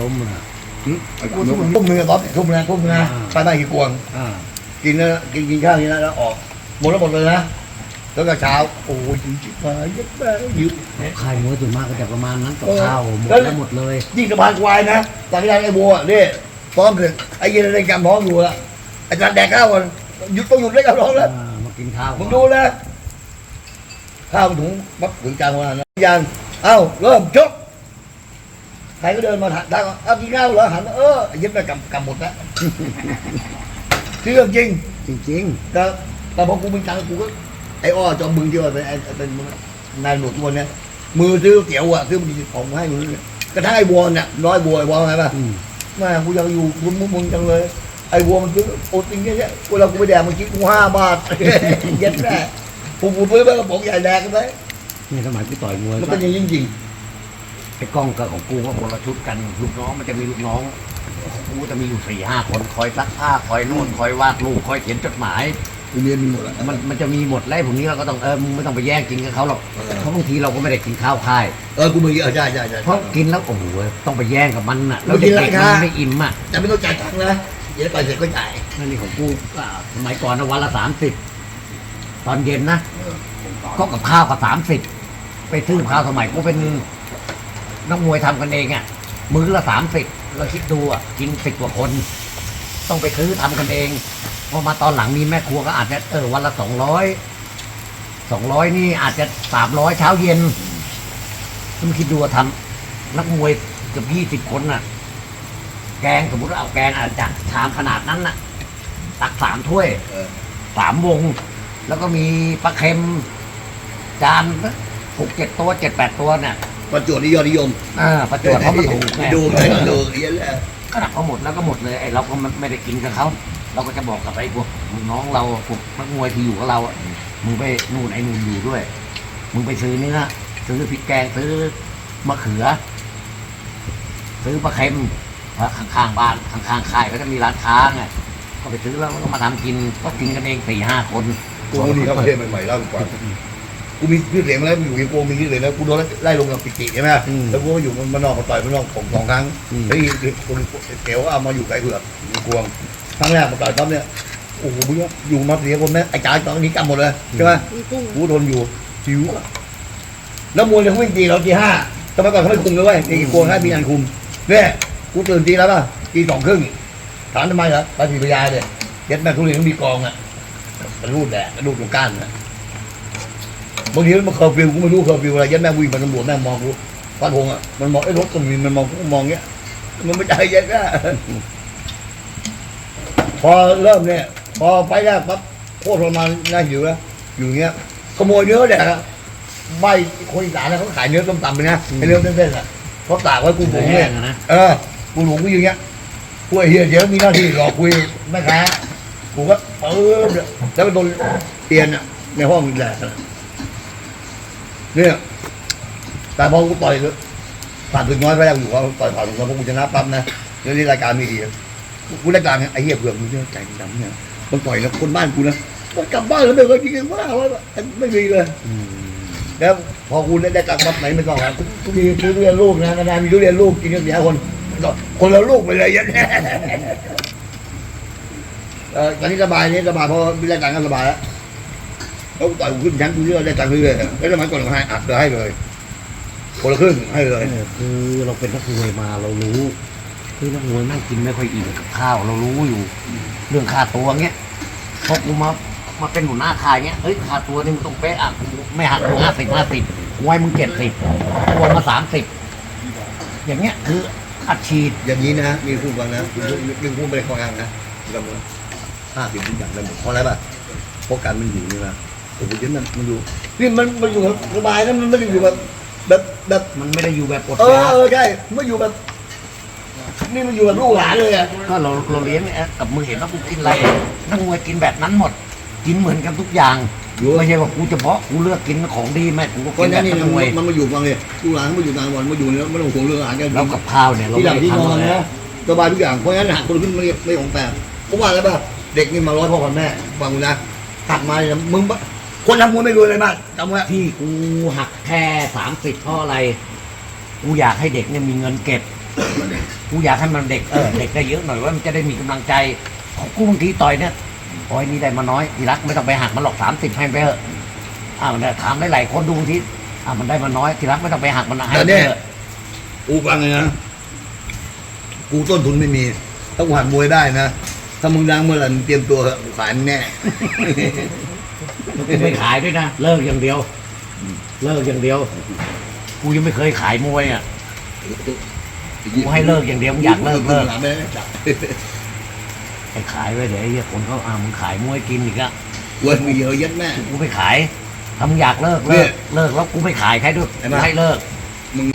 ล้มอะทุ่มมหนึงอะบ๊อบทุ่มนะทุ่มนะอ่าไปบ้กี่กวงกินนะกินกินข้าวนี้นะแล้วออกหมดแล้วหมดเลยนะแล้วก็เช้าโอ้ยจิบมาเยัดแม่หิวค่ายมวยส่วนมากก็จะประมาณนั้นกับเอข้าวหมดแล้วหมดเลยยิ่งสะพานควายนะตอนที่ได้ไอ้บัวนี่ฟ้องเถอไอ้เย็นในกำท้องอยู่ละอาจารย์แดกข้าวก่อนหยุดต้องหยุดได้กับท้องแล้วมากินข้าวมึงดูนะข้าวถุงปั๊บถึงกลางวันนะยันเอ้าเริ่มชก ใครก็เดินมาถามดังเอากินข้าวเหรอหันมาเออยึดไปกำกำหมดแล้วคือเรื่องจริงจริงแต่แต่พอกูเป็นจังกูก็ไอ้อ้อจอมมึงที่ว่าเป็นไอ้เป็นนายหลวงตัวเนี้ยมือ ไอ้บัวเนี่ยน้อยบัวไอ้บัวไงป่ะๆอืมแม่กูอยากอยู่คุณมึงมึงจังเลยไอ้บัวมันซื้อโอติงเงี้ยๆเวลากูไปแดกมันคิดกูห้าบาทเย็ดแม่กูกูซื้อไปกระป๋องใหญ่แดกกันไปนี่สมัยกูต่อยมวยมันก็เป็นอย่างนี้จริงไอ้กล้องกับของกูก็คนละชุดกันลูกน้องมันจะมีลูกน้องกูจะมีอยู่สี่ห้าคนคอยซักผ้าคอยนู่นคอยวาดรูปคอยเขียนจดหมายๆกูเรียนมีหมดแล้วมันมันจะมีหมดแล้วไอ้พวกนี้เราก็ต้องเออมึงไม่ต้องไปแย่งกินกับเขาหรอกเพราะบางทีเราก็ไม่ได้กินข้าวค่ายเออกูมึงเออใช่ใช่ใช่เพราะกินแล้วโอ้โหต้องไปแย่งกับมันน่ะมัแล้วนกิเด็นกราๆคามันไม่อิ่มอะแต่ไม่ต้องจ่ายตังค์นะเดี๋ยวไปเสร็จก็จ่ายนั่นนี่ของกูก็สมัยก่อนนะวันละสามสิบตอนเย็นนะก็กับข้าวกับสามสิบไปซื้อข้าวสมัยกูเป็น นักมวยทำกันเองอะมื้อละสามสิบเราคิดดูอะกินสิบกว่าคน ต้องไปซื้อทำกันเองพอมาตอนหลังมีแม่ครัวก็อาจจะเออวันละสองร้อยสองร้อยนี่อาจจะสามร้อยเช้าเย็นต้องคิดดูว่าทำนักมวยเกือบยี่สิบคนน่ะ แกงสมมติว่าเอาแกงอาจจะชามขนาดนั้นน่ะ ตักสามถ้วยสามวง แล้วก็มีปลาเค็ม จานหกเจ็ดตัวเจ็ดแปดตัวเนี่ย ประจวบนิยมนิยมอ่าประจวบเขามาถูกไงดูไปดูเยอะแหละก็ดับเขาหมดแล้วก็หมดเลยไอ้เราก็ไม่ได้กินกับเขาเราก็จะบอกกับไอ้พวกน้องเราพวกนักมวยที่อยู่กับเราอะมึงไปนู่นไอ้นู่นอยู่ด้วย มึงไปซื้อเนื้อซื้อพริกแกงซื้อมะเขือ ซื้อปลาเค็มเพราะข้างๆบ้านข้างๆค่ายก็จะมีร้านค้าไงก็ไปซื้อแล้วก็มาทำกินก็กินกันเองสี่ห้าคน กูนี่เข้าประเทศใหม่ๆเล่าดีกว่า กูมีชื่อเสียงแล้วอยู่ในกูมีชื่อเสียงแล้วกูโดนไล่ลงกับปิติใช่ไหมอืมแล้วกูก็อยู่มันนอกมาต่อยมันนอกผมสองครั้งอืม แล้วอีกคนเก๋วเอามาอยู่ไกลเผือกกวงครั้งแรกมาต่อยปั๊บเนี่ยโอ้โหมึงอยู่มาเสียคนแม่ไอ้จ่ายตอนนี้กำหมดเลยใช่ไหมกูทนอยู่หิวอะแล้วมวยเนี่ยเขาวิ่งตีเราตีห้าสมัยก่อนเขาไม่คุมเลยเว้ยตีกวงให้มีงานคุมเนี่ยกูตื่นตีแล้วป่ะตีสองครึ่งถามทำไมเหรอไปสีพยาเนี่ยเย็ดแม่ทุเรียนต้องมีกองอะมันรูดแดดมันรูดตรงก้านนะ บางทีมันเคอร์ฟิวกูไม่รู้เคอร์ฟิวอะไรเย็ดแม่วิ่งมาตำรวจแม่งมองกูฟันหงอะมันมองไอ้รถตรงนี้มันมองกูมองเงี้ย มันไม่ใจเย็นนะพอเริ่มเนี่ย พอไปแรกปั๊บโคตรประมาณน่าหิวแล้วอยู่อย่างเงี้ยขโมยเนื้อแดกอะใบคนอีสานนะเขาขายเนื้อต้มตำไปนะไอ้เนื้อเส้นๆอะเขาตากไว้กูผงแห้เนี่ยงอะนะเออกูหลงกูอย่างเงี้ยกูไอ้เฮียเดี๋ยวมีหน้าที่รอคุยแม่ค้ากูก็เออแล้วก็โดนเปลี่ยนอะในห้องแหละ เนี่ยแต่พอกูต่อยผ่านถึงน้อยไปแล้วอยู่เขาต่อยผ่านถึงน้อยพวกกูชนะปั๊บนะเดี๋ยวนี้รายการมีดีกูรายการเนี่ยไอ้เหี้ยเผือกมึงเนี่ยใจดำเนี่ยมันต่อยแล้วคนบ้านกูนะมันกลับบ้านแล้วไม่เคยกินกันว่าว่าไม่มีเลยแล้วพอคุณได้ได้กลับมาไหนไม่ต้องแล้วทุกทีซื้อทุเรียนลูกนะนานมีทุเรียนลูกกินกันเสียคนคนละลูกไปเลยยันเออตอนนี้สบายนี่สบายเพราะมีรายการก็สบายแล้ว แล้วต่อยกูขึ้นชั้นกูเลือกได้ตังค์เรื่อยๆแล้วสมัยก่อนก็ให้อัดเลยให้เลยคนละครึ่งให้เลยเออคือเราเป็นนักมวยมาเรารู้คือนักมวยนั่งกินไม่ค่อยอิ่มกับข้าว เรารู้อยู่ เรื่องค่าตัวเงี้ยพอกูมามาเป็นหัวหน้าค่ายเงี้ยเฮ้ยค่าตัวนี่มึงต้องเป๊ะอะกูไม่หักมึงห้าสิบห้าสิบมวยมึงเจ็ดสิบตัวมาสามสิบอย่างเงี้ยคืออัดฉีดอย่างนี้นะมีคู่ฟังนะมีคู่ไปคอยางนะเราห้าสิบทุกอย่างได้หมดเพราะอะไรป่ะเพราะการมันอยู่นี่นะ โอ้โหเดี๋ยวมันมันอยู่นี่มันมันอยู่สบายนะมันไม่ได้อยู่แบบแบบแบบมันไม่ได้อยู่แบบอดเออยาอกเออใช่ไม่อยู่แบบ นี่มันอยู่แบบลูกหลานเลยอะก็เราเราเลี้ยงเนี่ยกับมือเห็นว่ากูกินอะไรนักมวยกินแบบนั้นหมด กินเหมือนกันทุกอย่างไม่ใช่ว่ากูเฉพาะกูเลือกกินของดีแม่กูก็ก็กินแบนั่บนนี่นักมวยมันมาอยู่ฟังเลยลูกหลานมันมาอยู่ต่างจังหวัดมาอยู่แล้วไม่ต้องห่วงเรื่องอาหารกัน แล้วกับข้าวเนี่ยเราที่หลัไม่งได้ที่นอนทำเลยนะสบายทุกอย่างเพราะงั้นหาคนขึ้นไม่ไม่ของแปลกเพราะว่าอะไรป่ะเด็กนี่มาร้อยพ่อพันแม่ฟังกูนะตัดมาเนี่ยมึงปะ คนทำมวยไม่รวยเลยมากจำไว้ที่กูหักแค่สามสิบเพราะอะไร กูอยากให้เด็กเนี่ยมีเงินเก็บ กูอยากให้มันเด็กเออเด็กได้เยอะหน่อยว่ามันจะได้มีกำลังใจของกูบางทีต่อยเนี่ยโอ้ยนี่ได้มาน้อยทีรักไม่ต้องไปหักมันหรอกสามสิบให้ไปเถอะอ้าวเนี่ยถามหลายๆคนดูบางทีอ้าวมันได้มาน้อยทีรักไม่ต้องไปหักมันนะให้แต่ไปเนี่ยเถอะกูฟังเลยนะกูต้นทุนไม่มีถ้ากูหัดมวยได้นะถ้ามึงดังเมื่อไหร่มึงเตรียมตัวเถอะกูขายมึงแน่ กูไม่ขายด้วยนะเลิกอย่างเดียว เลิกอย่างเดียว กูยังไม่เคยขายมวยอะกูให้เลิกอย่างเดียวมึงอยากเลิกเลิกไม่ได้จับไปขายไว้เดี๋ยวไอ้เหี้ยคนเขาอ่ามึงขายมวยกินอีกอะเว้ยมีเยอะแยัดแม่กูไม่ขายถ้ามึงอยากเลิกเนี่เลิยกเลิกแล้วกูไม่ขายใครด้วยเห็นไหมกูให้เลิกมึง